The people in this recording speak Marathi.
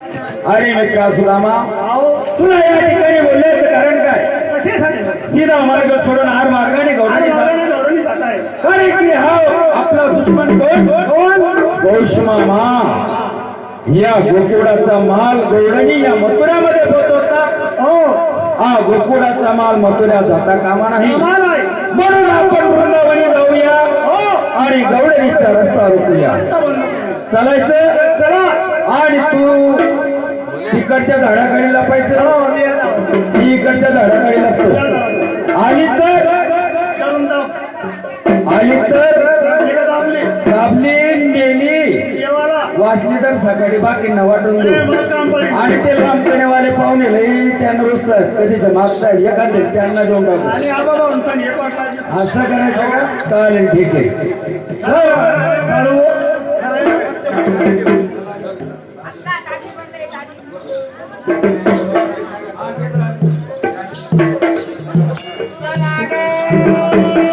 अरे मित्रा सुदामा तुला या ठिकाणी बोलण्याचं कारण काय? सीधा मार्ग सोडून हार मार्गाने आणि गौरव मागाने दौडून जात आहे. कारण की हा आपला दुश्मन कोण? या गोकुळाचा माल गौरणी या मथुऱ्यामध्ये पोहोचवता हो. हा गोकुळाचा माल मथुऱ्यात जाता कामा नाही. म्हणून आपण वृंदावनी जाऊया हो. आणि गौडणीचा रस्ता रोखूया. चालायचं? तिकडच्या झाडाखाली लपायचं हो मी इकडच्या झाडाखाली. लपतो. आली तर. आली तर दाबली. नेली. वाचली तर सकाळी बाकींना वाटून. आणि ते लांबकणेवाले पाहुणे लई त्यांना रुसतात. कधीच मागतात एखादे त्यांना देऊन टाकू. आणि आबा भाऊंचा एक वाटला दिसला. असं करायचं का? चालेल ठीक आहे. 再来个。